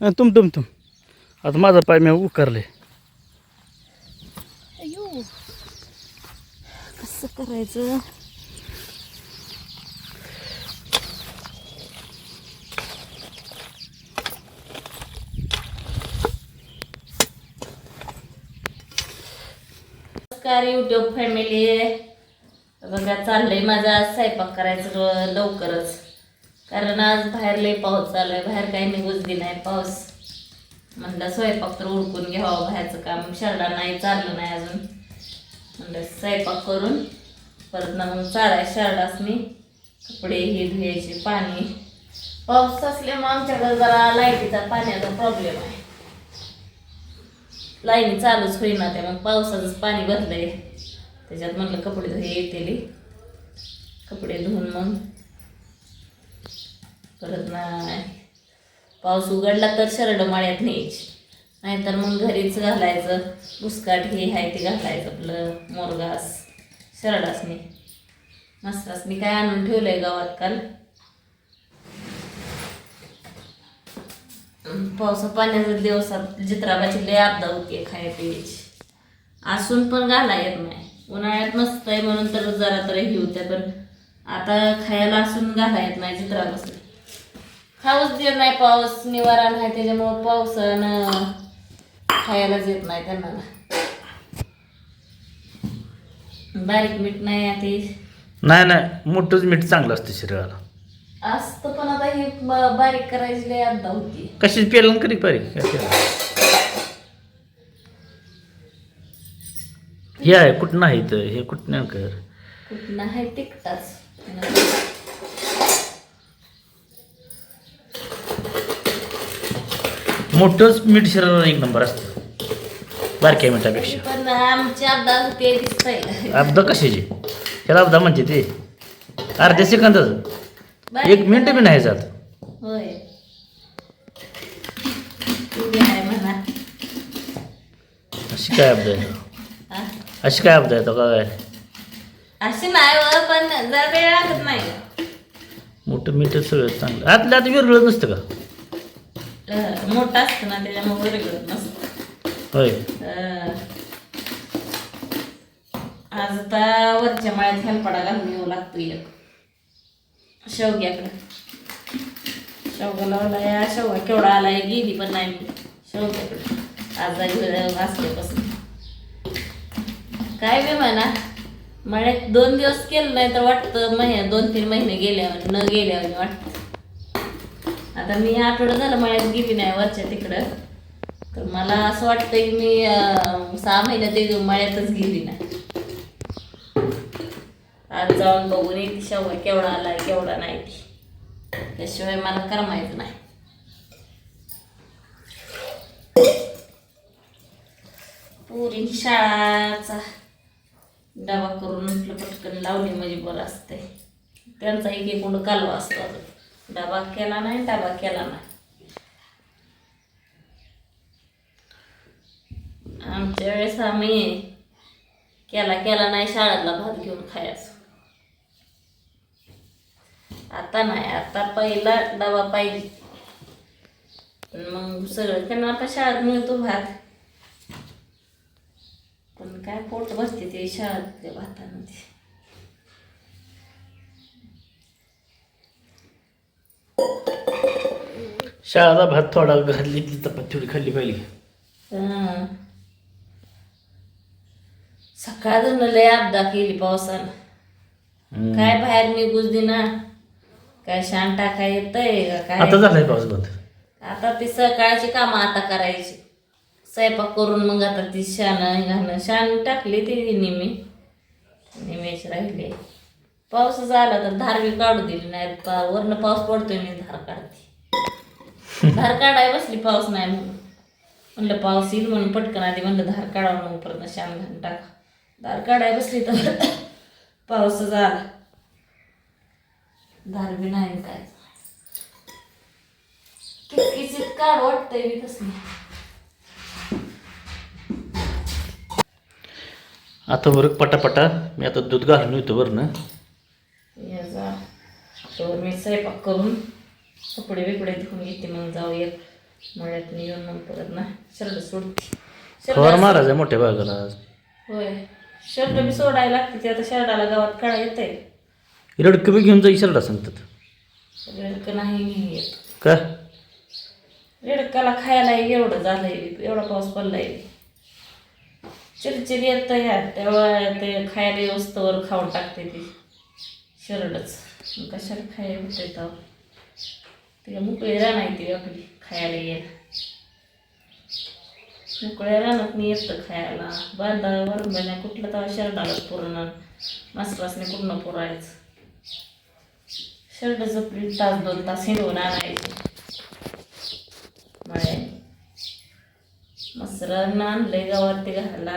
अं, तुम तुम तुम. आता माझा पाय मी उकारले. अयो कसं करायचं? नमस्कार युट्यूब फॅमिली बघा चाललंय माझा आज स्वयंपाक करायचं लवकरच. कारण आज बाहेर लय पाऊस चाललाय बाहेर काही निघूच दे नाही पाऊस. म्हणलं स्वयंपाक तर उडकून घ्यावं बाहेरचं काम शरडा नाही चाललं नाही अजून. म्हणलं स्वयंपाक करून परत ना मग चालाय शरडासनी कपडे हे धुयायचे पाणी. पाऊस असल्यामुळे आमच्याकडे जरा लाईटीचा पाण्याचा प्रॉब्लेम आहे. लाईनी चालूच होईना त्या मग पावसाचंच पाणी भरलंय. त्याच्यात म्हणलं कपडे धुये येतील. कपडे धुवून मग परत नाही. पाऊस उघडला तर शरड माळ्यात न्यायची. नाहीतर मग घरीच घालायचं. बुसकाट हे आहे ते घालायचं आपलं मोरगास. शरडासनी मस्तासनी काय आणून ठेवलंय गावात काल? पावसा पाण्याचा दिवसात जित्राबाची लय आपदा होती खाया पिण्याची असून पण घाला येत नाही. उन्हाळ्यात मस्त आहे म्हणून तर जरा तर हे होत्या पण आता खायला असून घाला येत नाही जित्रा खाऊच देत नाही पाऊस निवारा नाही त्याच्यामुळं पावसानं खायलाच येत नाही त्यांना. बारीक मीठ नाही ते. नाही नाही मोठंच मीठ चांगलं असतं शरीराला. असतं पण आता हे बारीक करायची लय आपदा होती. कशी पेलं करी पारी हे आहे कुठं नाही तर हे कुठं नाही कर कुठं आहे? तिकटाच मोठंच मीठ शरीराला एक नंबर असतं. बारक्या मिठापेक्षा. पण आमची दिसतंय. अब्दा कशाची? त्याला अब्दा म्हणते ते. अर्ध्या सेकंदाचं. एक मिनिट बी नाही जात. होय. तू आहे म्हणा. अशी काय अब्दा आहे? हा? अशी काय अब्दा आहे काय अशी नाही व पण जरा वेळ लागत नाही. मोठं मीठ सगळं चांगलं. आतल्या आत वेगळं नसतं का? मोठा असतं ना त्याच्यामुळे वेगळं नसतं. होय. आज आता वरच्या माळ्यात हेलपाडा घालून येऊ लागतो एक. शेवग्याकडं. शेवगा लावला या शेवगा केवढा आलाय गेली पण नाही. मी शेवग्याकडं आज वाचल्यापासून काय बी म्हणा मळ्यात दोन दिवस केलं नाही तर वाटतं महिन्या दोन तीन महिने गेल्यावर न गेल्यावर वाटतं. आता मी आठवडा झालं मळ्यात गेली नाही वरच्या तिकडं. तर मला असं वाटतं की मी सहा महिन्यात एक मळ्यातच गेली नाही. आज जाऊन बघून येते शेवगा केवढा आलाय केवढा नाही त्याशिवाय मला करमायचं नाही. पुरी शाळाचा डबा करून म्हटलं पटकन लावली म्हणजे बरं असते त्यांचा एक एक कालवा असतो अजून. डबा केला नाही डबा केला नाही. आमच्या वेळेस आम्ही केला केला नाही शाळेतला भात घेऊन खायचो. आता नाही आता पहिला डबा पाहिजे. मग सगळं त्यांना आता शाळेत मिळतो भात. पण काय पोट बसते ते शाळेतल्या भातामध्ये. शाळाचा भात थोडा घातली ती चपाती थोडी खाल्ली पाहिजे हं. सकाळचं लय अपदा केली पावसानं. काय बाहेर निघूच देना. काय शान टाकाय येतंय का आता काय झालाय पाऊस बंद. आता ती सकाळची कामं आता करायची. स्वयंपाक करून मग आता ती शान घालणं शान टाकली ती निमी. निमेश राहिले. पाऊस आला तर धार बी काढू दिली नाही वरनं पाऊस पडतोय मी धार काढते. धार काढाय बसली पाऊस नाही म्हणून. म्हणलं पाऊस येईल म्हणून पटकन आधी म्हणलं धार काढावं मग परत शान घालून टाका. धार काढाय बसली तर पाऊसच आला धार बी नाही काय. किचकिचीत काढ वाटतंय मी तसं आता बरं पटापटा. मी आता दूध घालून येतो बरं ना याचा तर मी स्वयंपाक करून कपडे बिपडे धुवून घेते मग जाऊ एक. मळ्यात येऊन मग परत ना शर्ट सोडते. फवार शर्ट मारायचं मोठ्या आज. होय. शर्ट बी सोडायला लागते ते आता शर्टाला गावात काढा येत आहे इकडे बी घेऊन जाई शर्टा सांगतात. रेडकं नाही येत. का? रेडकाला खायला एवढं झालंय एवढा पाऊस पडलाय. चिरचिर येत यार तेव्हा ते खायला व्यवस्थेवर खाऊन टाकते ती. शरडच मग कशाला खायला होते तेव्हा तिला मोकळी राहणार ती आपली खायला ये मोकळ्या रानात मी येतं खायला. बांधा वरून नाही कुठलं तेव्हा शरडाला पूर्ण मास्तरासने कुठनं पुरायचं? शर्ट जपली तास दोन तास हिरवून आणायचे. मळ्याने मसरानं आणलंय गावात ते घालायला.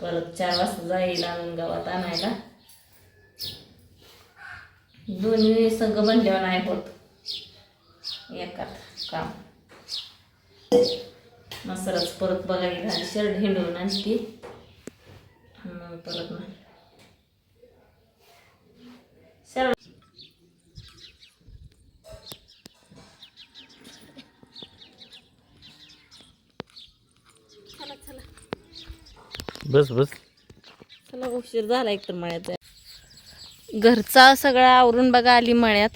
परत चार वाजता जाईल आणून गावात आणायला. दोन्ही संघ बनल्यावर नाही होत. एकात काम. मसराच परत बघायला शर्ट हिंडवून आणते. आणि मग परत ना शर्ट. बस बस. चला उशीर झाला एकतर मळ्यात. घरचा सगळा आवरून बघा आली मळ्यात.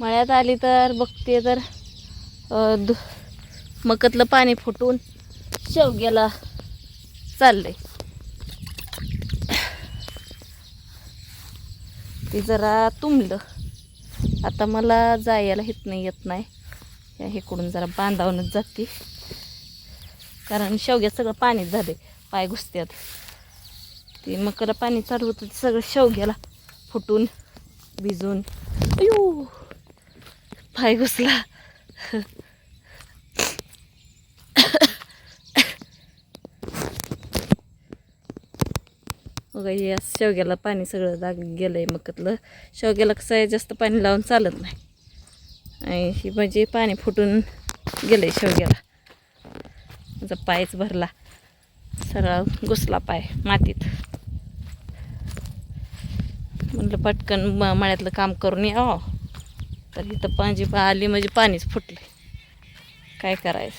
मळ्यात आली तर बघते तर दु मकतलं पाणी फुटून शेवग्याला चाललंय. ते जरा तुंबलं. आता मला जायला हित नाही येत नाही. या हेकडून जरा बांधावूनच जाते. कारण शेवग्यात सगळं पाणीच झाले पाय घुसत्यात. ते मकाला पाणी चालू होतं ते सगळं शेवग्याला फुटून भिजून. अयो पाय घुसला. बघा या शेवग्याला पाणी सगळं जाग गेलंय मकतलं. शेवग्याला कसं आहे जास्त पाणी लावून चालत नाही. आणि ही म्हणजे पाणी फुटून गेलंय शेवग्याला. माझा पायच भरला. सरळ घुसला पाय मातीत. म्हटलं पटकन म- मळ्यातलं काम करून यावं तर इथं पाणी आली म्हणजे पाणीच फुटले. काय करायचं?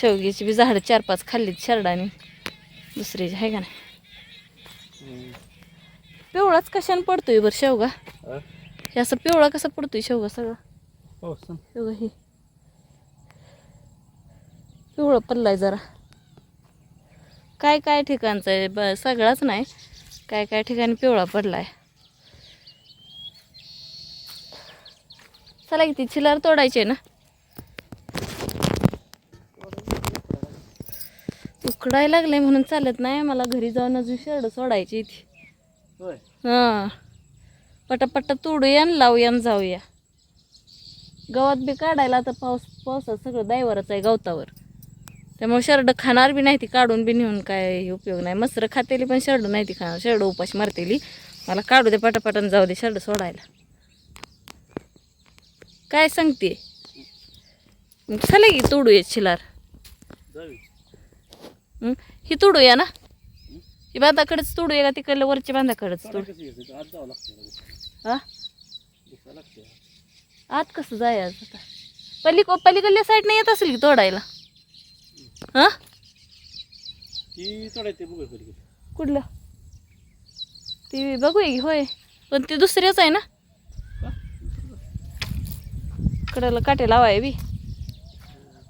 शेवग्याची बी झाडं चार पाच खाल्लीत शरडाने. दुसरीची आहे का नाही? पिवळाच कशाने पडतोय बरं शेवगा? हे? असं पिवळा कसा पडतोय शेवगा सगळा? हो शेवगा हे. पिवळं पडलाय जरा. काय काय ठिकाणचं आहे? ब सगळाच नाही. काय काय ठिकाणी पिवळा पडलाय? चला किती चिलार तोडायचे ना. उकडायला लागले म्हणून चालत नाही मला घरी जाऊन अजून शर्ट सोडायची इथे हां. पटापट्टा तोडूया आणि लावूया आणि जाऊया. गवत बी काढायला आता पाऊस पावसात सगळं दायवरच आहे गवतावर. त्यामुळे शर्ट खाणार बी नाही ती काढून बी नेऊन काय उपयोग नाही. मसरं खातेली पण शर्ट नाही ती खाणार शर्ट उपाशी मारतेली. मला काढू दे पटापटानं जाऊ दे शर्ट सोडायला. काय सांगते? चला की तोडूया चिलार हं? तोडूया ना? ही बांधाकडेच तोडूया का तिकडल्या वरच्या बांधाकडेच तोड? हा? आत कसं जायचं आता? पल्ली पलीकडल्या साईडने येत असेल की तोडायला? हा? कुठलं? ती बघूया की होय. पण ते दुसरेच आहे ना? कडेला काटे लावाय बी.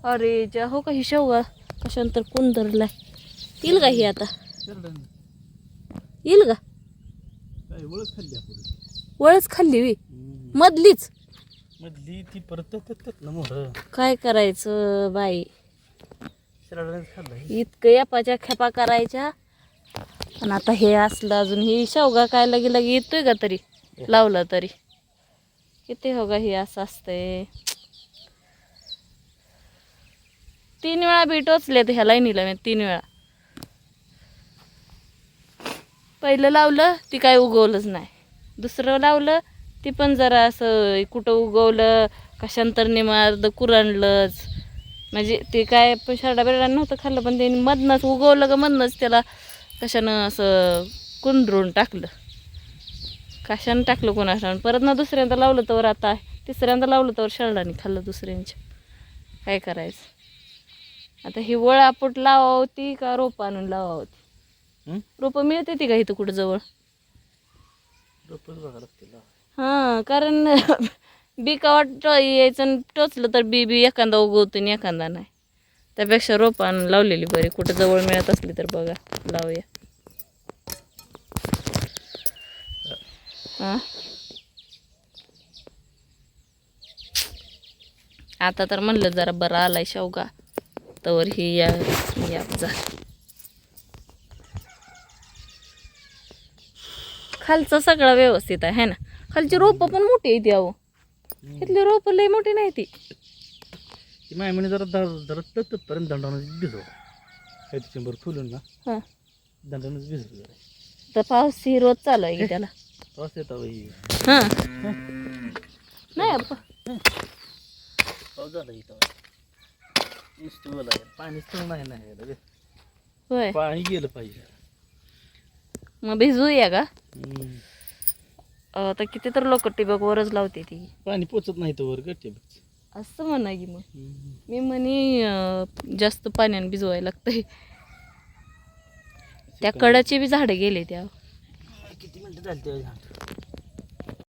अरे जा हो का ही शेवगा कशानंतर कोण धरलाय? येईल का ही आता? येईल का? वळच खाल्ली वी मधलीच. मधली ती परत काय करायचं बाई? इतकं यापाच्या खेपा करायच्या. आणि आता हे असलं अजून ही शेवगा काय लगे लगे येतोय का तरी? लावलं तरी. किती हो ग हे असं असतंय? तीन वेळा बी टोचले ह्या लाईनीला मी तीन वेळा. पहिलं लावलं ती काय उगवलंच नाही. दुसरं लावलं ती पण जरा असं कुठं उगवलं कशांतर निमार्द कुरणलंच म्हणजे ते काय पण शरडा बिरडा नव्हतं खाल्लं पण त्यांनी मधनंच उगवलं का मधनंच त्याला कशानं असं कुंडरून टाकलं. कशानं टाकलं कोणाला परत ना दुसऱ्यांदा लावलं तर आता तिसऱ्यांदा लावलं तर शरडाने खाल्लं दुसऱ्यांच्या काय करायचं? आता ही वळ आपट लावा होती का रोपं आणून लावा होती? रोपं मिळते ती का इथं कुठं जवळ? हां कारण बी का यायचं टोचलं तर बी बी एखादा उगवतो आणि एखादा नाही. त्यापेक्षा रोपं आणून लावलेली बरी. कुठं जवळ मिळत असली तर बघा लावूया. आता तर म्हणलं जरा बरं आलाय शेवगा. तवर ही या जा. खालचं सगळं व्यवस्थित आहे है ना? खालची रोपं पण मोठी आहे ती अहो इथली रोपं लई मोठी नाही ती. माय म्हणे जरा जरा तत्पर्यंत दंडानं भिजव. काही शंभर फुलून ना हां. दंडानंच भिजव तर पाऊस ही रोज चालू आहे त्याला? बाई. हां. नाही अप्पा. पाऊस झाला इथं. नुसतं ओलं आहे. पाणीच तर नाही नाही रे. होय. पाणी गेलं पाहिजे. मग भिजूया का? हम्म. आता किती तर लोक टिबक वरच लावते ती. पाणी पोचत नाही तर वर गट्टे असं म्हणा की मग. मी म्हणे अं, जास्त पाण्याने भिजवायला लागतंय. त्या कडाची बी झाडं गेले त्या. किती मिनिटं झाली ते